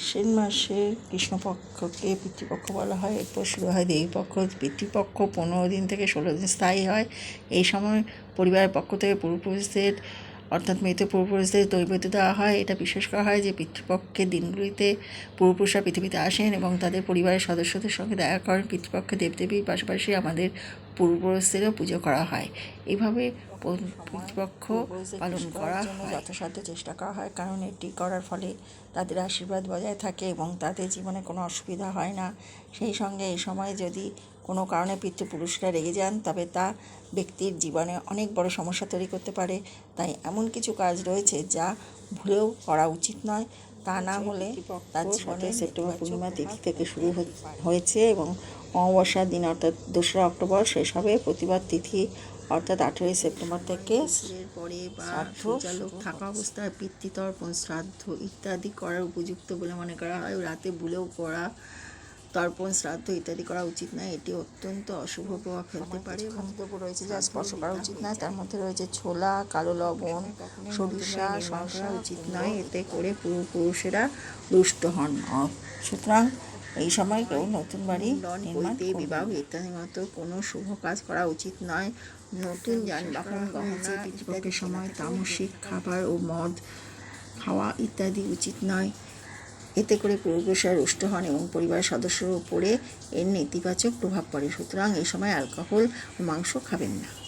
আশ্বিন মাসে কৃষ্ণপক্ষকে পিতৃপক্ষ বলা হয়, এরপর শুরু হয় দেবীপক্ষ, পিতৃপক্ষ পনেরো দিন থেকে ষোলো দিন স্থায়ী হয়। এই সময় পরিবারের পক্ষ থেকে পূর্বপুরুষদের, অর্থাৎ মৃত পূর্বপুরুষদের দৈবত দেওয়া হয়। এটা বিশ্বাস করা হয় যে পিতৃপক্ষের দিনগুলিতে পূর্বপুরুষরা পৃথিবীতে আসেন এবং তাদের পরিবারের সদস্যদের সঙ্গে দেখা করেন। পিতৃপক্ষে দেবদেবীর পাশাপাশি আমাদের পূর্বপুরুষদেরও পুজো করা হয়। এইভাবে প- পিতৃপক্ষ পালন করা যথাসাধ্য চেষ্টা করা হয় কারণ এটি করার ফলে তাদের আশীর্বাদ বজায় থাকে এবং তাদের জীবনে কোনো অসুবিধা হয় না। সেই সঙ্গে এই সময় যদি কোনো কারণে পিতৃপুরুষরা রেগে যান তবে তা ব্যক্তির জীবনে অনেক বড় সমস্যা তৈরি করতে পারে। তাই এমন কিছু কাজ রয়েছে যা ভুলেও করা উচিত নয়। তা না হলে তার জীবনে সেপ্টেম্বর পূর্ণিমা তিথি থেকে শুরু হয়েছে এবং অমাবস্যার দিন অর্থাৎ দোসরা অক্টোবর শেষ হবে। প্রতিবার তিথি অর্থাৎ আঠেরোই সেপ্টেম্বর থেকে পরে বা সূর্যালোক থাকা অবস্থায় পিতৃতর্পণ শ্রাদ্ধ ইত্যাদি করার উপযুক্ত বলে মনে করা হয়। রাতে ভুলেও করা তর্পণ শ্রাদ্ধ ইত্যাদি করা উচিত নয়। এটি অত্যন্ত অশুভ প্রভাব ফেলতে পারে এবং রয়েছে যা স্পর্শ করা উচিত নয়। তার মধ্যে রয়েছে ছোলা কালো লবণ সরিষা শসা উচিত নয়। এতে করে পুরুষেরা রুষ্ট হন সুতরাং এই সময় কেউ নতুন বাড়ি নির্মাণ বিবাহ ইত্যাদি মতো কোনো শুভ কাজ করা উচিত নয়। নতুন যানবাহন গহনা পিতৃপক্ষের সময় তামসিক খাবার ও মদ খাওয়া ইত্যাদি উচিত নয়। এতে করে পূর্বপুরুষরা রুষ্ট হন এবং পরিবারের সদস্যের উপরে এর নেতিবাচক প্রভাব পড়ে। সুতরাং এই সময় অ্যালকোহল ও মাংস খাবেন না।